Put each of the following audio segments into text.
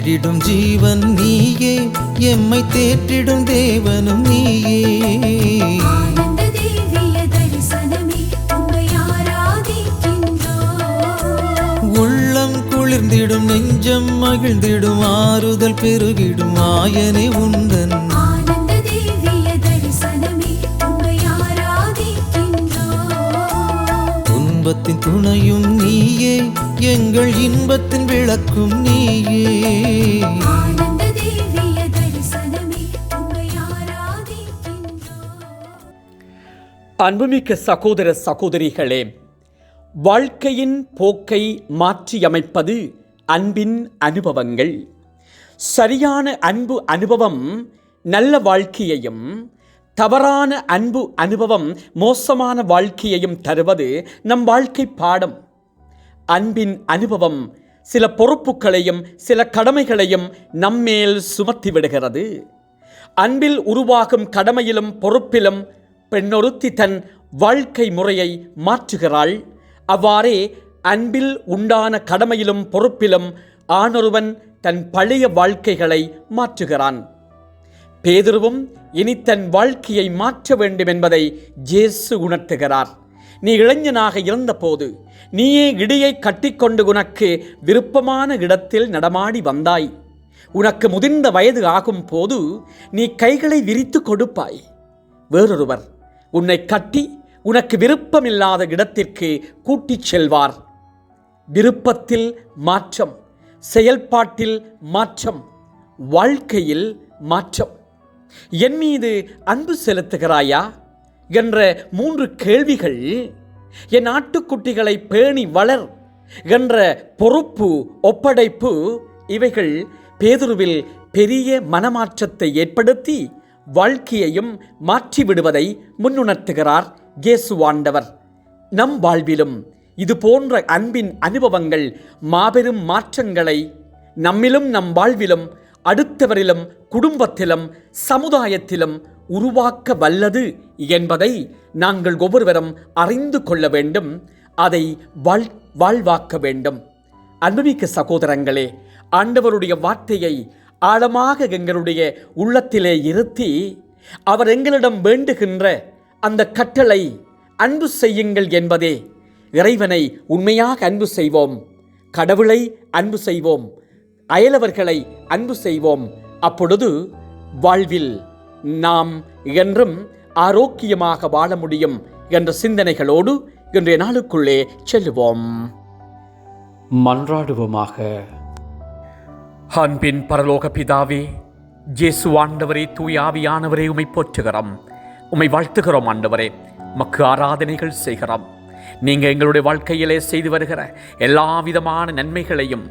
தேற்றிடிடும் ஜீவன் நீயே எம்மை தேற்றிடும் தேவனும் நீயே. உள்ளம் குளிர்ந்திடும் நெஞ்சம் மகிழ்ந்திடும் ஆறுதல் பெருகிடும் ஆயனே உந்தன். துன்பத்தின் துணையும் நீயே எங்கள் இன்பத்தின் விளக்கும் நீயே. ஆனந்த திவ்ய தரிசனமே உம்மை ஆராதிக்கின்றோம். அன்புமிக்க சகோதர சகோதரிகளே வாழ்க்கையின் போக்கை மாற்றியமைப்பது அன்பின் அனுபவங்கள். சரியான அன்பு அனுபவம் நல்ல வாழ்க்கையையும் தவறான அன்பு அனுபவம் மோசமான வாழ்க்கையையும் தருவது நம் வாழ்க்கை பாடம். அன்பின் அனுபவம் சில பொறுப்புகளையும் சில கடமைகளையும் நம்மேல் சுமத்தி விடுகிறது. அன்பில் உருவாகும் கடமையிலும் பொறுப்பிலும் பெண்ணொருத்தி தன் வாழ்க்கை முறையை மாற்றுகிறாள். அவ்வாறே அன்பில் உண்டான கடமையிலும் பொறுப்பிலும் ஆணொருவன் தன் பழைய வாழ்க்கைகளை மாற்றுகிறான். பேதுருவும் இனி தன் வாழ்க்கையை மாற்ற வேண்டும் என்பதை ஜேசு உணர்த்துகிறார். நீ இளைஞனாக இருந்தபோது நீயே இடியை கட்டிக்கொண்டு உனக்கு விருப்பமான இடத்தில் நடமாடி வந்தாய். உனக்கு முதிர்ந்த வயது ஆகும் போது நீ கைகளை விரித்து கொடுப்பாய். வேறொருவர் உன்னை கட்டி உனக்கு விருப்பமில்லாத இடத்திற்கு கூட்டிச் செல்வார். விருப்பத்தில் மாற்றம் செயல்பாட்டில் மாற்றம் வாழ்க்கையில் மாற்றம். என் மீது அன்பு செலுத்துகிறாயா? என்ற மூன்று கேள்விகள் என் ஆட்டுக்குட்டிகளை பேணி வளர் என்ற பொறுப்பு ஒப்படைப்பு இவைகள் பேதுருவில் பெரிய மனமாற்றத்தை ஏற்படுத்தி வாழ்க்கையையும் மாற்றிவிடுவதை முன்னுணர்த்துகிறார் இயேசுவாண்டவர் நம் வாழ்விலும் இது போன்ற அன்பின் அனுபவங்கள் மாபெரும் மாற்றங்களை நம்மிலும் நம் வாழ்விலும் அடுத்தவரிலும் குடும்பத்திலும் சமுதாயத்திலும் உருவாக்க வல்லது என்பதை நாங்கள் ஒவ்வொருவரும் அறிந்து கொள்ள வேண்டும் அதை வாழ் வாழ்வாக்க வேண்டும். அன்புமிக்க சகோதரங்களே ஆண்டவருடைய வார்த்தையை ஆழமாக எங்களுடைய உள்ளத்திலே இருத்தி அவர் எங்களிடம் வேண்டுகின்ற அந்த கட்டளை அன்பு செய்யுங்கள் என்பதே இறைவனை உண்மையாக அன்பு செய்வோம். கடவுளை அன்பு செய்வோம். அயலவர்களை அன்பு செய்வோம். அப்பொழுது வாழ்வில் நாம் என்றும் ஆரோக்கியமாக வாழ முடியும் என்ற சிந்தனைகளோடு இன்றைய நாளுக்குள்ளே செல்லுவோம். மன்றாடுவோமாக. அன்பின் பரலோக பிதாவே ஜேசு ஆண்டவரே தூயாவியானவரே உமை போற்றுகிறோம். உமை வாழ்த்துகிறோம் ஆண்டவரே. மக்கு ஆராதனைகள் செய்கிறோம். நீங்க எங்களுடைய வாழ்க்கையிலே செய்து வருகிற எல்லா விதமான நன்மைகளையும்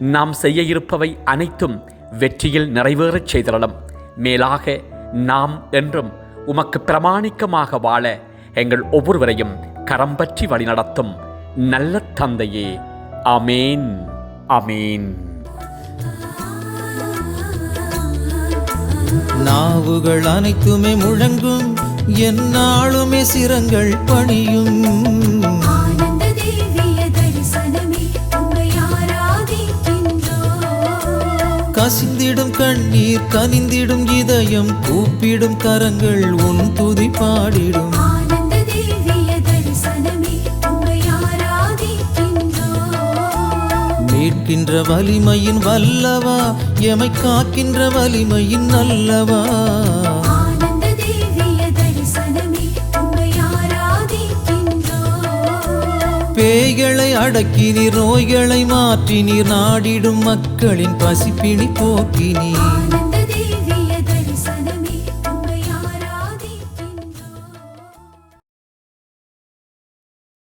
நாம் செய்ய இருப்பவை அனைத்தும் வெற்றியில் நிறைவேறச் செய்திடலாம் மேலாக நாம் என்றும் உமக்கு பிரமாணிக்கமாக வாழ எங்கள் ஒவ்வொருவரையும் கரம் பற்றி வழிநடத்தும் நல்ல தந்தையே. அமேன் அமேன் நாவுகள் அனைத்துமே முழங்கும் என்னாலுமே சிரங்கள் பணியும். கண்ணீர் கனிந்திடும் இதயம் கூப்பிடும் கரங்கள் உன் துதி பாடிடும். மீட்கின்ற வலிமையின் வல்லவா எமை காக்கின்ற வலிமையின் நல்லவா பேய்களை அடக்கி நீர் நோய்களை மாற்றி நீர் நாடிடும் மக்களின் பசிப்பிணி போக்கி நீர் ஆனந்த